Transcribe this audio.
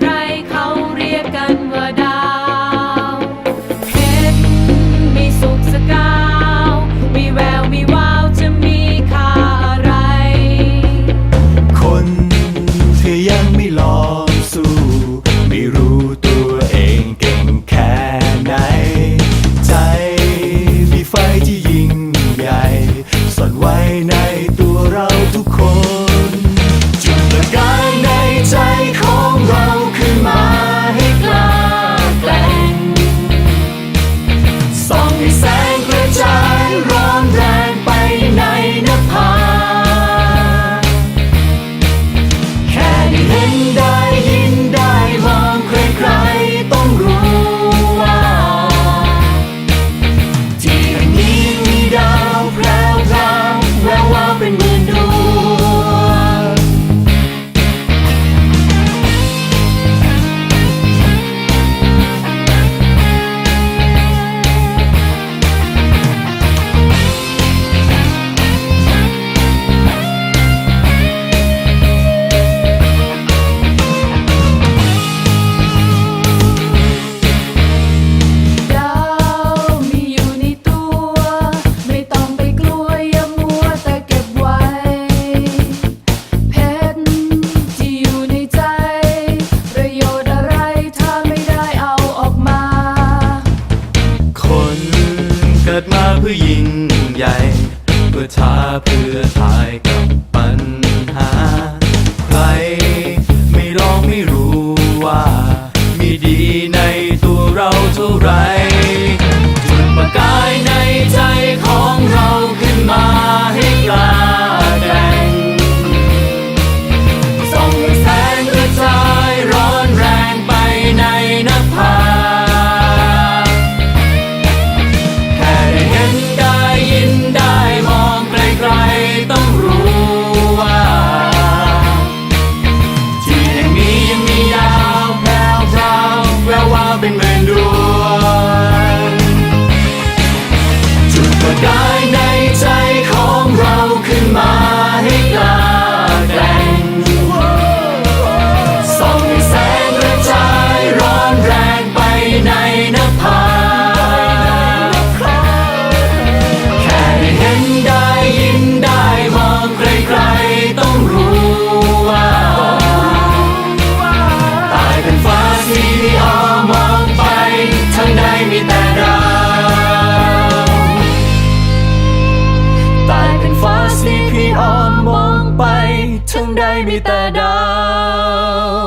ใครเขาเรียกกันว่าดา and I. เพื่อยิงใหญ่ เพื่อท้าเพื่อทายกับ God. ใดมีแต่ดาว